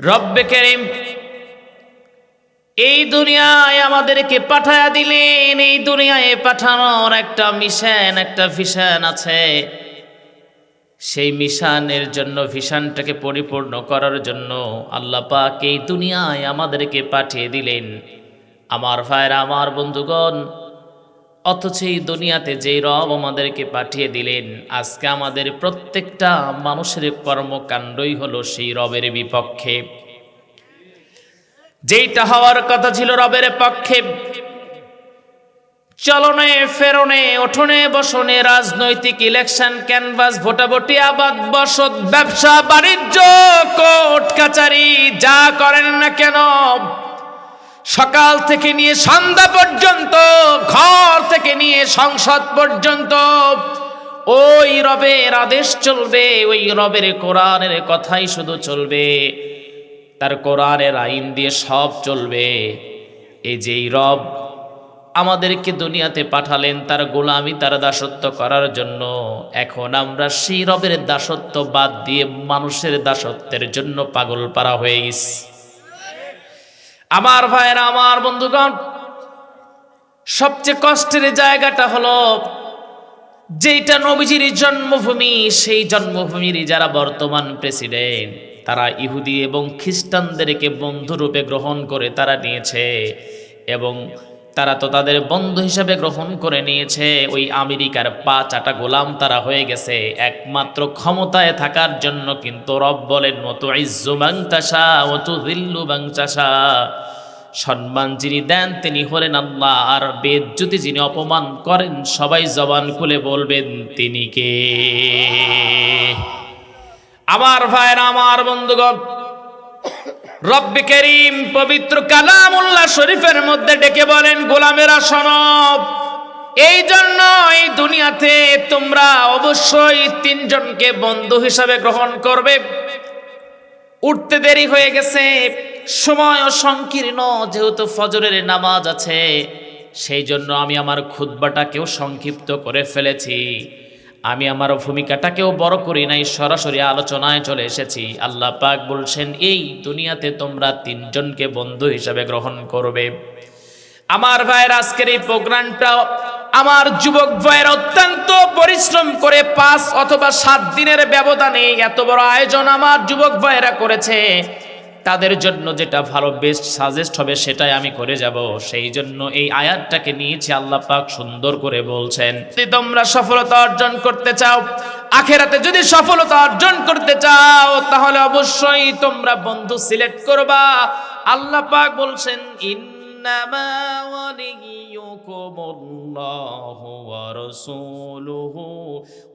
রব্বে কেরিম, এই দুনিয়ায় আমাদেরকে পাঠায়া দিলেন, এই দুনিয়ায় পাঠানোর একটা মিশন, একটা ভিশন আছে। সেই মিশনের জন্য, ভিশনটাকে পরিপূর্ণ করার জন্য আল্লাহ পাক এই দুনিয়ায় আমাদেরকে পাঠিয়ে দিলেন। আমার ভাইরা, আমার বন্ধুগণ অথচ এই দুনিয়াতে যেই রব আমাদেরকে পাঠিয়ে দিলেন, আজকে আমাদের প্রত্যেকটা মানুষের কর্মকাণ্ডই হলো সেই রবের বিপক্ষে। যেইটা হওয়ার কথা ছিল রবের পক্ষে। চলনে, ফেরনে ওঠনে বসনে, রাজনৈতিক ইলেকশন ক্যানভাস ভোটাভুটি, আবাদ, বসত, ব্যবসা, বাণিজ্য, কোর্ট, কাচারি, যা করেন না কেন সকাল থেকে নিয়ে সন্ধ্যা পর্যন্ত, ঘর থেকে নিয়ে সংসদ পর্যন্ত, ওই রবের আদেশ চলবে, ওই রবের কোরআনের কথাই শুধু চলবে। তার কোরআনের আইন দিয়ে সব চলবে। এই যেই রব আমাদেরকে দুনিয়াতে পাঠালেন, তার গোলামি, তার দাসত্ব করার জন্য, এখন আমরা সেই রবের দাসত্ব বাদ দিয়ে মানুষের দাসত্বের জন্য পাগল পারা হয়ে গেছি। আমার ভাইয়েরা, আমার বন্ধুগণ, সবচেয়ে কষ্টের জায়গাটা হলো যেটা নবীজির জন্মভূমি, সেই জন্মভূমির যারা বর্তমান প্রেসিডেন্ট, তারা ইহুদি এবং খ্রিস্টানদেরকে বন্ধুরূপে গ্রহণ করে তারা নিয়েছে এবং তারা তো তাদের বন্ধু হিসাবে গ্রহণ করে নিয়েছে। ওই আমেরিকার পা চাটা গোলাম তারা হয়ে গেছে। একমাত্র ক্ষমতায় থাকার জন্য কিন্তু রব বলেন, মতো ইজ্জু বাংচাসা অতু দিল্লু বাংচাসা সম্মান যিনি দেন তিনি হলেন আল্লাহ। আর বেজ্জুতি যিনি অপমান করেন, সবাই জবান খুলে বলবেন, তিনি কে? আমার ভাইয়ের, আমার বন্ধুগণ রব্বে করিম পবিত্র কালামুল্লাহ শরীফের মধ্যে ডেকে বলেন, গোলামেরা সনব, এই জন্য এই দুনিয়াতে তোমরা অবশ্যই তিনজনকে বন্ধু হিসাবে গ্রহণ করবে। উঠতে দেরি হয়ে গেছে, সময় সংকীর্ণ যেহেতু ফজরের নামাজ আছে, সেই জন্য আমি আমার খুদ্বাটাকেও সংক্ষিপ্ত করে ফেলেছি। আমি আমার ভূমিকাটাকেও বড় করি নাই, সরাসরি আলোচনায় চলে এসেছি। আল্লাহ পাক বলছেন, এই দুনিয়াতে তোমরা তিনজনকে বন্ধু হিসাবে গ্রহণ করবে। আমার ভাইয়ের আজকের এই প্রোগ্রামটা আমার যুবক ভাইয়ের অত্যন্ত পরিশ্রম করে পাঁচ অথবা সাত দিনের ব্যবধানে এত বড় আয়োজন আমার যুবক ভাইয়েরা করেছে। তাদের জন্য যেটা ভালো বেস্ট সাজেস্ট হবে সেটাই আমি করে যাব। সেই জন্য এই আয়াতটাকে নিয়েছি আল্লাহ পাক সুন্দর করে বলছেন তোমরা সফলতা অর্জন করতে চাও, আখেরাতে যদি সফলতা অর্জন করতে চাও, তাহলে অবশ্যই তোমরা বন্ধু সিলেক্ট করবা। আল্লাহ পাক বলছেন ইন্নামা وليكم الله ورسوله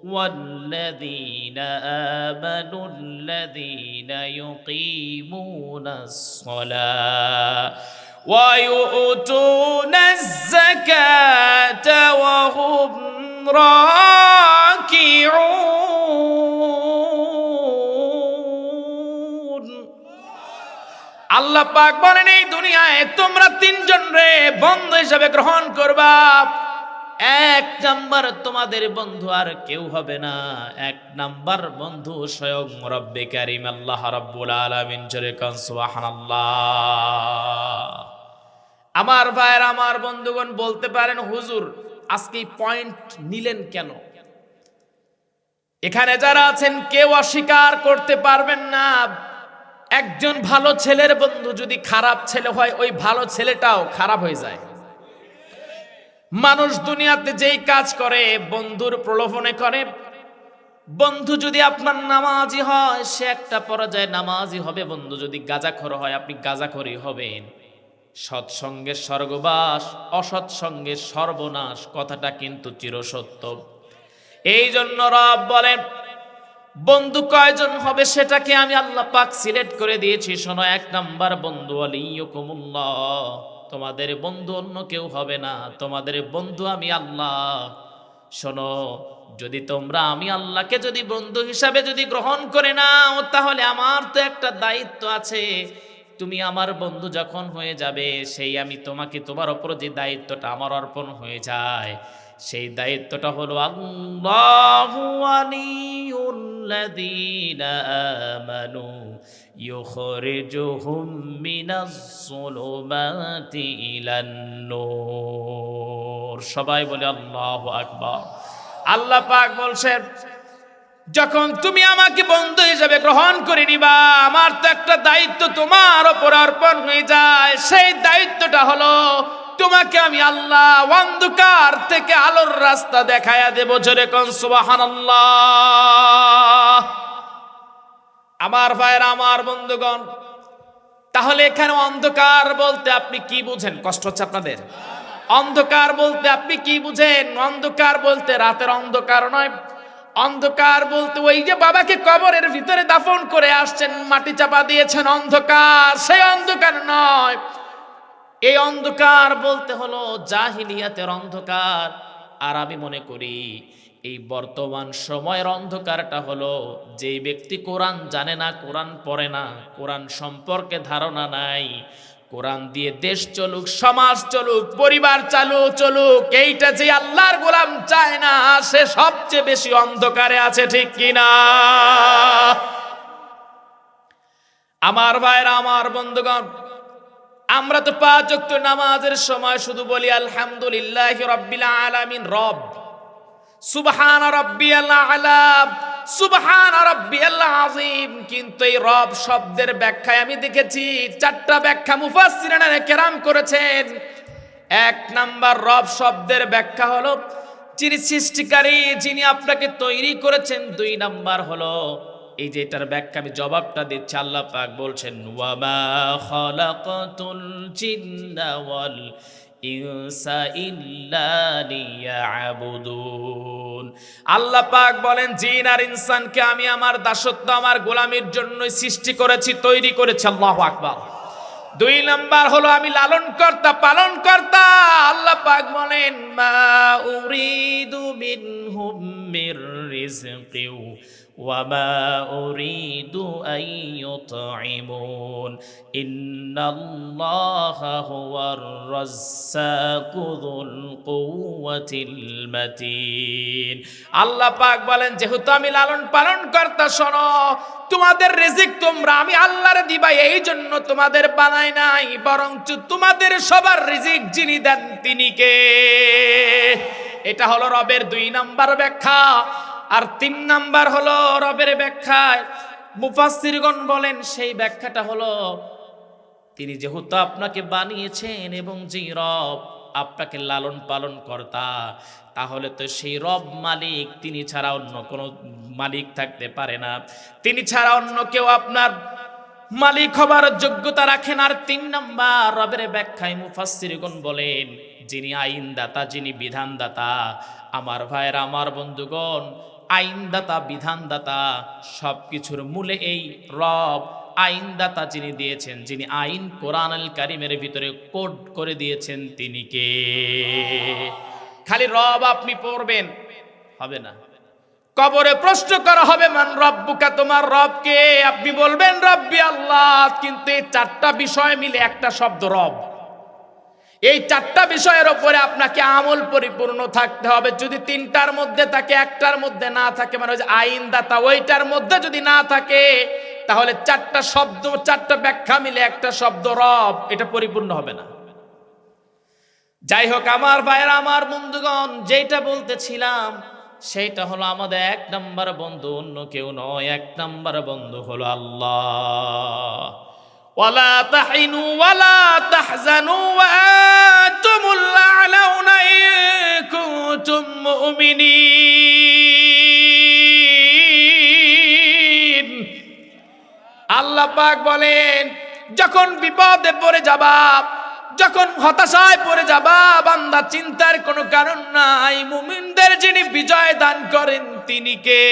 والذين آمنوا الذين يقيمون الصلاة ويؤتون الزكاة وهم راكعون আল্লাহ পাক বলেন এই দুনিয়ায় তোমরা তিনজন রে বন্ধু হিসাবে গ্রহণ করবা। এক নাম্বার তোমাদের বন্ধু আর কেউ হবে না। এক নাম্বার বন্ধু স্বয়ং রব্বে কারিম আল্লাহ রাব্বুল আলামিন, জোরে আমার ভাইয়ের, আমার বন্ধুগণ, বলতে পারেন হুজুর, আজকে পয়েন্ট নিলেন কেন? এখানে যারা আছেন, কেউ অস্বীকার করতে পারবেন না। একজন ভালো ছেলের বন্ধু যদি খারাপ ছেলে হয়, ওই ভালো ছেলেটাও খারাপ হয়ে যায়। মানুষ দুনিয়াতে যেই কাজ করে, বন্ধুর প্রলোভনে করে। বন্ধু যদি আপনার নামাজি হয়, সে একটা পর্যায়ে নামাজি হবে। বন্ধু যদি গাজাখর হয়, আপনি গাজাখরই হবেন। সৎসঙ্গে স্বর্গবাস, অসৎসঙ্গে সর্বনাশ, কথাটা কিন্তু চিরসত্য। এই জন্য রব বলেন বন্ধু কয়জন হবে সেটাকে আমি আল্লাহ পাক সিলেক্ট করে দিয়েছি। শোনো, এক নাম্বার বন্ধু আলিয়কুমুল্লাহ তোমাদের বন্ধু অন্য কেউ হবে না, তোমাদের বন্ধু আমি আল্লাহ। শোনো, যদি তোমরা আমি আল্লাহকে যদি বন্ধু হিসাবে যদি গ্রহণ করে নাও, তাহলে আমার তো একটা দায়িত্ব আছে। তুমি আমার বন্ধু যখন হয়ে যাবে, সেই আমি তোমাকে, তোমার ওপর যে দায়িত্বটা, আমার অর্পণ হয়ে যায়। সেই দায়িত্বটা হলো আল্লাহু সবাই বলে আল্লাহু আকবার। আল্লাহ পাক বলছেন, যখন তুমি আমাকে বন্ধু হিসেবে গ্রহণ করে নিবা, আমার তো একটা দায়িত্ব তোমার ওপর অর্পণ হয়ে যায়। সেই দায়িত্বটা হলো তোমাকে আমি আল্লাহ অন্ধকার থেকে আলোর রাস্তা দেখায়া দেব, জোরে কন সুবহানাল্লাহ। আমার ভাইয়ের, আমার বন্ধুগণ, তাহলে এখানে অন্ধকার বলতে আপনি কি বুঝেন? কষ্ট হচ্ছে আপনাদের? অন্ধকার বলতে আপনি কি বুঝেন? অন্ধকার বলতে রাতের অন্ধকার নয়। অন্ধকার বলতে ওই যে বাবাকে কবরের ভিতরে দাফন করে আসছেন, মাটি চাপা দিয়েছেন, অন্ধকার। সেই অন্ধকার নয়। এই অন্ধকার বলতে হলো জাহিলিয়াতের অন্ধকার। আর আমি মনে করি, এই বর্তমান সময়ের অন্ধকারটা হলো যে ব্যক্তি কোরআন জানে না, কোরআন পড়ে না, কোরআন সম্পর্কে ধারণা নাই, কোরআন দিয়ে দেশ চলুক, সমাজ চলুক, পরিবার চালু চলুক, এইটা যে আল্লাহর গোলাম চায় না, সে সবচেয়ে বেশি অন্ধকারে আছে, ঠিক কিনা? আমার ভাইরা, আমার বন্ধুগণ আমরা তো পাঁচ নামাজের সময় শুধু বলি, আলহামদুলিল্লাহ রব্বিল আলামিন, রব। সুবহান রব্বিয়াল আলা, সুবহান রব্বিয়াল আযীম। কিন্তু এই রব শব্দের ব্যাখ্যায় আমি দেখেছি, চারটা ব্যাখ্যা মুফাসসিরিনা কেরাম করেছেন। এক নাম্বার রব শব্দের ব্যাখ্যা হলো, যিনি সৃষ্টিকারী, যিনি আপনাকে তৈরি করেছেন। দুই নাম্বার হলো এই যে এটার ব্যাখ্যা আমি জবাবটা দিচ্ছি, আল্লাহ পাক বলছেন আল্লাহ পাক বলেন, জিন আর ইনসানকে আমি আমার দাসত্ব, আমার গোলামির জন্য সৃষ্টি করেছি, তৈরি করেছি, আল্লাহু আকবার। দুই নাম্বার হলো, আমি লালন কর্তা পালন কর্তা আল্লাহ পাক বলেন, মা মিনহুম মির রিজকিউ وما أريد أن يطعمون إن الله هو الرزاق ذو القوة المتين আল্লাহ পাক বলেন যেহেতু আমি লালন পালন কর্তা শোনো তোমাদের রিজিক তোমরা আমি আল্লাহর দিবা এই জন্য তোমাদের বানাই নাই বরঞ্চ তোমাদের সবার রিজিক যিনি দেন তিনি কে এটা হলো রবের দুই নাম্বার ব্যাখ্যা। আর তিন নাম্বার হলো রবের ব্যাখ্যায়। মুফাসসিরগণ বলেন, সেই ব্যাখ্যাটা হলো, তিনি যেহেতু আপনাকে বানিয়েছেন এবং যে রব আপনাকে লালন পালন কর্তা, তাহলে তো সেই রব মালিক, তিনি ছাড়া অন্য কোনো মালিক থাকতে পারে না। তিনি ছাড়া অন্য কেউ আপনার মালিক হবার যোগ্যতা রাখেন আর তিন নম্বর রবের ব্যাখ্যায় মুফাসসিরগণ বলেন, যিনি আইনদাতা, যিনি বিধানদাতা, আমার ভাইয়ের, আমার বন্ধুগণ, আইনদাতা, বিধানদাতা সব কিছুর মূলে এই রব আইনদাতা যিনি দিয়েছেন, যিনি আইন কোরআন কারিমের ভিতরে কোড করে দিয়েছেন, তিনি কে? খালি রব আপনি পড়বেন, হবে না। কবরে প্রশ্ন করা হবে, মান রব্বুকা, তোমার রবকে আপনি বলবেন, রব্বি আল্লাহ। কিন্তু এই চারটা বিষয় মিলে একটা শব্দ, রব। এই চারটা বিষয়ের ওপরে আপনাকে আমল পরিপূর্ণ থাকতে হবে। যদি তিনটার মধ্যে থাকে, একটার মধ্যে না থাকে মানে আইনদাতা ওইটার মধ্যে যদি না থাকে, তাহলে চারটা শব্দ, চারটা ব্যাখ্যা মিলে একটা শব্দ, রব। এটা পরিপূর্ণ হবে না। যাই হোক, আমার ভাইয়ের, আমার বন্ধুগণ যেটা বলতেছিলাম সেইটা হলো আমাদের এক নাম্বার বন্ধু, অন্য কেউ নয়। এক নাম্বার বন্ধু হলো আল্লাহ। আল্লাহ পাক বলেন, যখন বিপদে পড়ে যাবা যখন হতাশায় পড়ে যাবা, বান্দা চিন্তার কোনো কারণ নাই। মুমিনদের যিনি বিজয় দান করেন, তিনি কে?